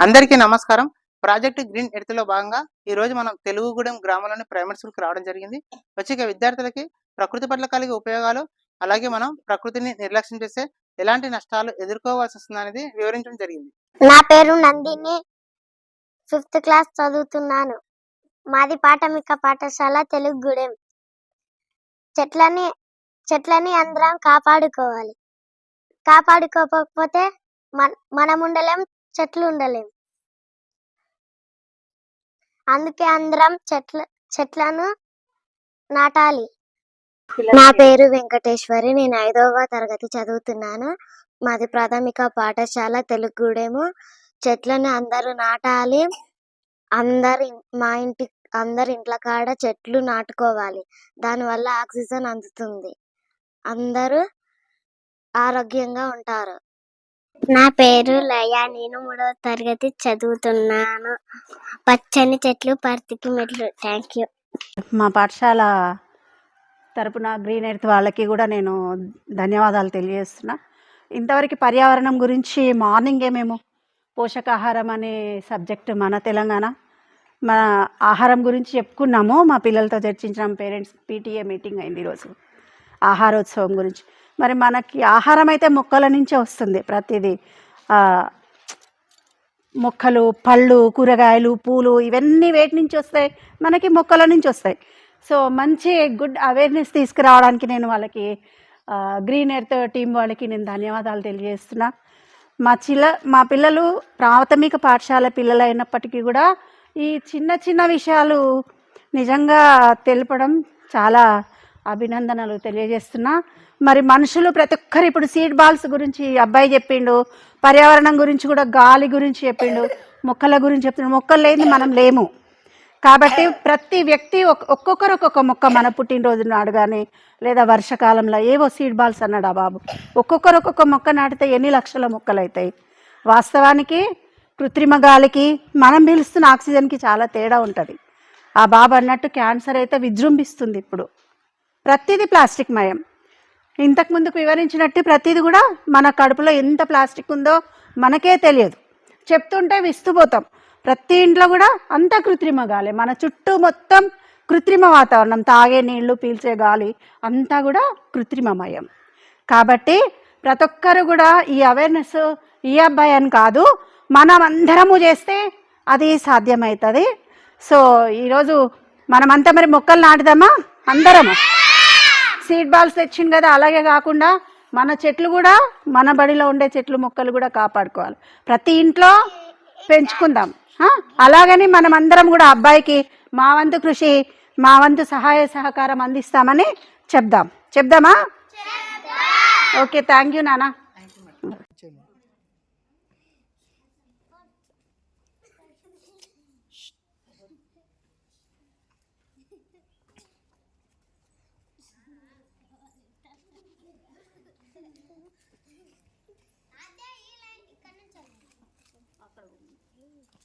అందరికీ నమస్కారం. Project green ఎర్త్లో భాగంగా ఈ రోజు మనం తెలుగుగూడెం గ్రామంలోని ప్రైమరీ స్కూల్కి రావడం జరిగింది. వచ్చి విద్యార్థులకి ప్రకృతి పట్ల కలిగే ఉపయోగాలు అలాగే మనం ప్రకృతిని నిర్లక్ష్యం చేస్తే ఎలాంటి నష్టాలు ఎదుర్కోవాల్సి వస్తుంది అనేది వివరించడం జరిగింది. నా పేరు నందిని. ఫిఫ్త్ క్లాస్ చదువుతున్నాను. మాది పాఠమిక పాఠశాల తెలుగుగూడెం. చెట్లని చెట్లని అందరం కాపాడుకోవాలి. కాపాడుకోకపోతే మన మనం ఉండలేం చెట్లు ఉండలేం. అందుకే అందరం చెట్ల చెట్లను నాటాలి. నా పేరు వెంకటేశ్వరి నేను ఐదవ తరగతి చదువుతున్నాను. మాది ప్రాథమిక పాఠశాల తెలుగుగూడెము చెట్లను అందరూ నాటాలి. అందరి మా ఇంటి అందరి ఇంట్ల కాడ చెట్లు నాటుకోవాలి. దానివల్ల ఆక్సిజన్ అందుతుంది. అందరూ ఆరోగ్యంగా ఉంటారు. నా పేరు లయ. నేను మూడవ తరగతి చదువుతున్నాను. పచ్చని చెట్లు పర్తికి మెట్లు. థ్యాంక్ యూ మా పాఠశాల తరపున గ్రీన్ ఎర్త్ వాళ్ళకి కూడా నేను ధన్యవాదాలు తెలియజేస్తున్నా. ఇంతవరకు పర్యావరణం గురించి మార్నింగే మేము పోషకాహారం అనే సబ్జెక్ట్ మన తెలంగాణ. మన ఆహారం గురించి చెప్పుకున్నాము. మా పిల్లలతో చర్చించిన. పేరెంట్స్ పీటీఏ మీటింగ్ అయింది ఈరోజు. ఆహారోత్సవం గురించి. మరి మనకి ఆహారం అయితే మొక్కల నుంచే వస్తుంది ప్రతిదీ. మొక్కలు పళ్ళు కూరగాయలు పూలు ఇవన్నీ వేటి నుంచి వస్తాయి మనకి మొక్కల నుంచి వస్తాయి. సో మంచి గుడ్ అవేర్నెస్ తీసుకురావడానికి నేను వాళ్ళకి గ్రీన్ ఎర్త్ టీం వాళ్ళకి నేను ధన్యవాదాలు తెలియజేస్తున్నా. మా చిల్ల మా పిల్లలు ప్రాథమిక పాఠశాల పిల్లలు అయినప్పటికీ కూడా ఈ చిన్న చిన్న విషయాలు నిజంగా తెలపడం చాలా అభినందనలు తెలియజేస్తున్నా. మరి మనుషులు ప్రతి ఒక్కరు ఇప్పుడు సీడ్ బాల్స్ గురించి అబ్బాయి చెప్పిండు పర్యావరణం గురించి కూడా గాలి గురించి చెప్పిండు మొక్కల గురించి చెప్పిండు మొక్కలు లేని మనం లేము. కాబట్టి ప్రతి వ్యక్తి ఒక్కొక్కరు ఒక్కొక్క మొక్క మన పుట్టినరోజు నాడు కానీ లేదా వర్షకాలంలో ఏవో సీడ్ బాల్స్ అన్నాడు ఆ బాబు. ఒక్కొక్కరు ఒక్కొక్క మొక్క నాటితే ఎన్ని లక్షల మొక్కలు అవుతాయి వాస్తవానికి కృత్రిమ గాలికి మనం పీలుస్తున్న ఆక్సిజన్కి చాలా తేడా ఉంటుంది. ఆ బాబు అన్నట్టు క్యాన్సర్ అయితే విజృంభిస్తుంది ఇప్పుడు. ప్రతిదీ ప్లాస్టిక్ మయం. ఇంతకు ముందుకు వివరించినట్టు ప్రతిదీ కూడా మన కడుపులో ఎంత ప్లాస్టిక్ ఉందో మనకే తెలియదు. చెప్తుంటే విస్తుపోతాం. ప్రతి ఇంట్లో కూడా అంతా కృత్రిమ గాలి మన చుట్టూ మొత్తం కృత్రిమ వాతావరణం. తాగే నీళ్ళు పీల్చే గాలి అంతా కూడా కృత్రిమమయం కాబట్టి ప్రతి ఒక్కరు కూడా ఈ అవేర్నెస్ ఈ అబ్బాయి అని కాదు మనం అందరము చేస్తే అది సాధ్యమవుతుంది. సో ఈరోజు మనమంతా మరి మొక్కలు నాటుదామా? అందరము. సీడ్ బాల్స్ తెచ్చింది కదా అలాగే కాకుండా మన చెట్లు కూడా మన బడిలో ఉండే చెట్లు మొక్కలు కూడా కాపాడుకోవాలి. ప్రతి ఇంట్లో పెంచుకుందాం. అలాగని మనం అందరం కూడా అబ్బాయికి మా వంతు కృషి మా వంతు సహాయ సహకారం అందిస్తామని చెప్దాం. చెప్దామా? ఓకే థ్యాంక్ యూ నానా. Obrigada.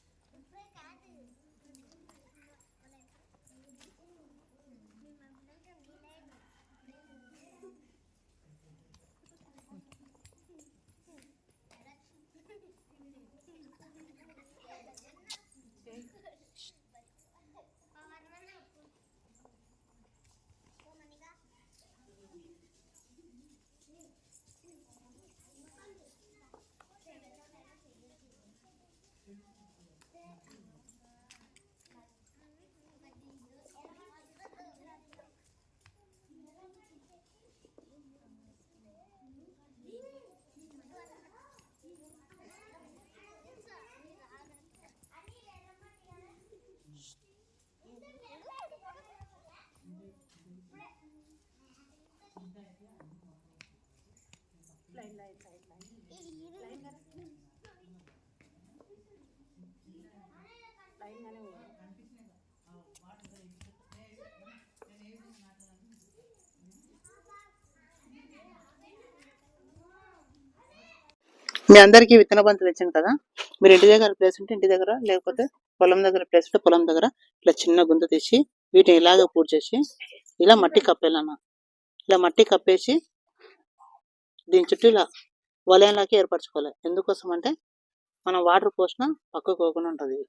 మీ అందరికీ విత్తన బంతులు ఇచ్చాను కదా. మీరు ఇంటి దగ్గర ప్లేస్ ఉంటే ఇంటి దగ్గర లేకపోతే పొలం దగ్గర ప్లేస్ ఉంటే పొలం దగ్గర ఇట్లా చిన్న గుంత తీసి వీటిని ఇలాగ పూడ్ చేసి ఇలా మట్టి కప్పేయాలన్న ఇలా మట్టి కప్పేసి దీని చుట్టూ ఇలా వలయంలాకి ఏర్పరచుకోవాలి. ఎందుకోసం అంటే మనం వాటర్ పోసిన పక్కకు పోకుండా ఉంటుంది.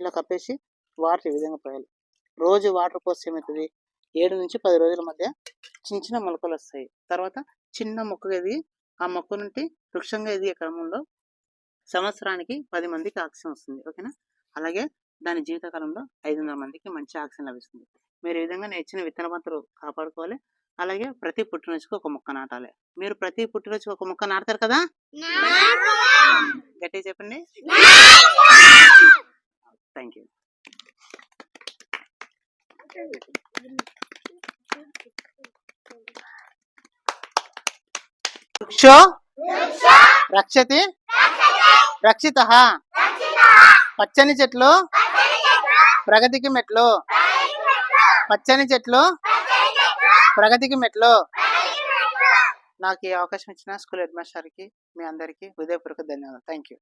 ఇలా కప్పేసి వాటర్ ఈ విధంగా పోయాలి. రోజు వాటర్ పోస్తే ఏమవుతుంది? ఏడు నుంచి పది రోజుల మధ్య చిన్న చిన్న మొలకలు వస్తాయి. తర్వాత చిన్న మొక్క ఇది ఆ మొక్క నుండి వృక్షంగా ఎదిగే క్రమంలో సంవత్సరానికి పది మందికి ఆక్సిజన్ వస్తుంది. ఓకేనా? అలాగే దాని జీవితకాలంలో ఐదు వందల మందికి మంచి ఆక్సిజన్ లభిస్తుంది. మీరు ఈ విధంగా నేను ఇచ్చిన విత్తన పంతులు కాపాడుకోవాలి. అలాగే ప్రతి పుట్టినరోజుకి ఒక మొక్క నాటాలి. మీరు ప్రతి పుట్టినరోజుకి ఒక మొక్క నాటుతారు కదా? గట్టిగా చెప్పండి థ్యాంక్ యూ వృక్షో? రక్షతి? రక్షిత. పచ్చని చెట్లు? ప్రగతికి మెట్లు. పచ్చని చెట్లు? ప్రగతికి మెట్లు. నాకు ఈ అవకాశం ఇచ్చిన స్కూల్ హెడ్ మాస్టర్కి మీ అందరికీ హృదయపూర్వక ధన్యవాదాలు. Thank you